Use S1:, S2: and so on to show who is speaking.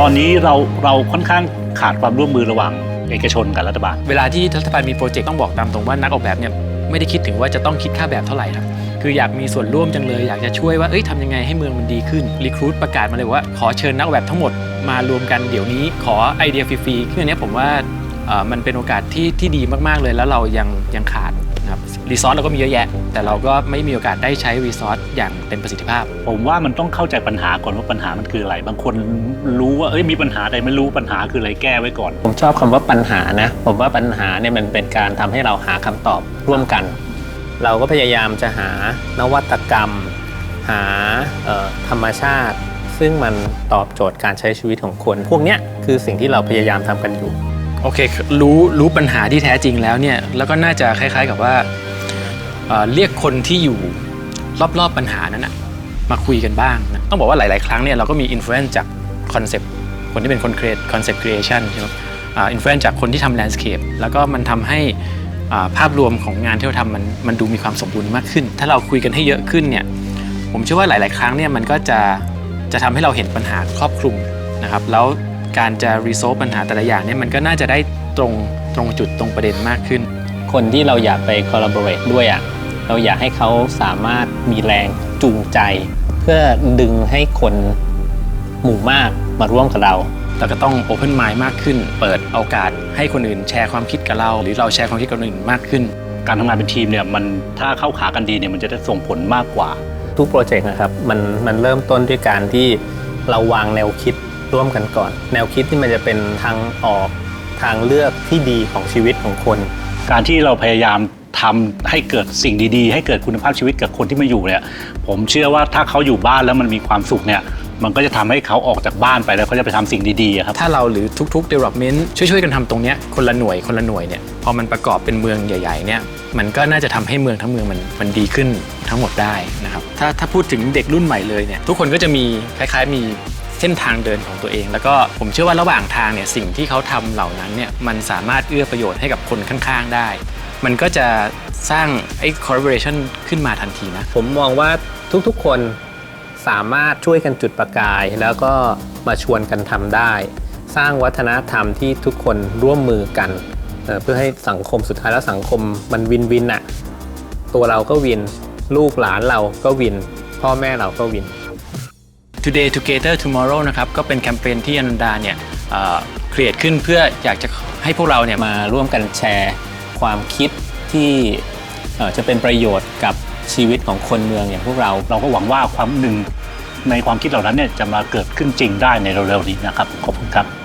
S1: ตอนนี้เราเราค่อนข้างขาดความร่วมมือระหว่างเอกชนกับรัฐบาล
S2: เวลาที่รัฐบาลมีโปรเจกต์ต้องบอกตามตรงว่านักออกแบบเนี่ยไม่ได้คิดถึงว่าจะต้องคิดค่าแบบเท่าไหร่ครับคืออยากมีส่วนร่วมจังเลย อยากจะช่วยว่าเอ้ยทำยังไงให้เมืองมันดีขึ้นรีครูดประกาศมาเลยว่าขอเชิญนักออกแบบทั้งหมดมารวมกันเดี๋ยวนี้ขอไอเดียฟรีๆคืออันนี้ผมว่ามันเป็นโอกาสที่ที่ดีมากๆเลยแล้วเรายังยังขาด รับรีซอสเราก็มีเยอะแยะ แต่เราก็ไม่มีโอกาสได้ใช้รีซอสอย่างเต็มประสิทธิภาพ
S1: ผมว่ามันต้องเข้าใจปัญหาก่อนว่าปัญหามันคืออะไร บางคนรู้ว่าเอ้ยมีปัญหาแต่ไม่รู้ปัญหาคืออะไรแก้ไว้ก่อน
S3: ผมชอบคำว่าปัญหานะ ผมว่าปัญหาเนี่ยมันเป็นการทำให้เราหาคำตอบร่วมกัน เราก็พยายามจะหานวัตกรรม หาเอ่อธรรมชาติ ซึ่งมันตอบโจทย์การใช้ชีวิตของคน พวกเนี้ยคือสิ่งที่เราพยายามทำกันอยู่
S2: โอเครู้รู้ปัญหาที่แท้จริงแล้วเนี่ยแล้วก็น่าจะคล้าย ๆ กับว่า เรียกคนที่อยู่รอบๆปัญหานั้นนะมาคุยกันบ้างนะต้องบอกว่าหลาย ๆ ครั้งเนี่ยเราก็มีอิ f l u e n c e จากคอนเซปต์คนที่เป็นคน create concept creation ใช่ไหมอินฟลูเอนซ์จากคนที่ทำ landscape แล้วก็มันทำให้ภาพรวมของงานที่เราทำมันมันดูมีความสมบูรณ์มากขึ้น ถ้าเราคุยกันให้เยอะขึ้นเนี่ยผมเชื่อว่าหลาย ๆ ครั้งเนี่ยมันก็จะจะทำให้เราเห็นปัญหาครอบคลุมนะครับแล้วการจะ resolve ปัญหาแต่ละอย่างเนี่ยมันก็น่าจะได้ตรงตรงจุดตรงประเด็นมากขึ้น
S3: คนที่เราอยากไป collaborate ด้วยอะ่ะ เราอยากให้เขาสามารถมีแรงจูงใจ เพื่อดึงให้คนหมู่มากมาร่วมกับเรา
S2: แต่ก็ต้อง Open Mind มากขึ้น เปิดโอกาสให้คนอื่นแชร์ความคิดกับเรา หรือเราแชร์ความคิดกับคนอื่นมากขึ้น
S1: การทำงานเป็นทีมเนี่ยมันถ้าเข้าขากันดีเนี่ยมันจะได้ส่งผลมากกว่า
S3: ทุกโปรเจกต์นะครับมันมันเริ่มต้นด้วยการที่เราวางแนวคิดร่วมกันก่อน แนวคิดที่มันจะเป็นทางออกทางเลือกที่ดีของชีวิตของคน
S1: การที่เราพยายาม ทำให้เกิดสิ่งดีๆ ให้เกิดคุณภาพชีวิตกับคนที่มาอยู่เนี่ย ผมเชื่อว่าถ้าเขาอยู่บ้านแล้วมันมีความสุขเนี่ย มันก็จะทำให้เขาออกจากบ้านไปแล้วเขาจะไปทำสิ่งดีๆครับ
S2: ถ้าเราหรือทุกๆ development ช่วยๆกันทำตรงเนี้ยคนละหน่วยคนละหน่วยเนี่ยพอมันประกอบเป็นเมืองใหญ่ๆเนี่ยมันก็น่าจะทำให้เมืองทั้งเมืองมันมันดีขึ้นทั้งหมดได้นะครับถ้าถ้าพูดถึงเด็กรุ่นใหม่เลยเนี่ยทุกคนก็จะมีคล้ายๆมีเส้นทางเดินของตัวเอง แล้วก็ผมเชื่อว่าระหว่างทางเนี่ยสิ่งที่เขาทำเหล่านั้นเนี่ยมันสามารถเอื้อประโยชน์ให้กับคนข้างๆได้ มันก็จะสร้างไอ้ collaboration ขึ้นมาทันทีนะ
S3: ผมมองว่าทุกๆคนสามารถช่วยกันจุดประกาย แล้วก็มาชวนกันทำได้ สร้างวัฒนธรรมที่ทุกคนร่วมมือกันเเพื่อให้สังคมสุดท้ายแล้วสังคมมันวินวินอะตัวเราก็วิน ลูกหลานเราก็วิน พ่อแม่เราก็วิน
S2: Today Together Tomorrow นะครับก็เป็นแคมเปญที่อนันดาเนี่ยเครีเอทขึ้นเพื่ออยากจะให้พวกเราเนี่ยมา
S3: ร่วมกันแชร์ ความคิดที่จะเป็นประโยชน์กับชีวิตของคนเมืองอย่างพวกเรา
S1: เราก็หวังว่าความหนึ่งในความคิดเหล่านั้นเนี่ยจะมาเกิดขึ้นจริงได้ในเร็วๆนี้นะครับ ขอบคุณครับ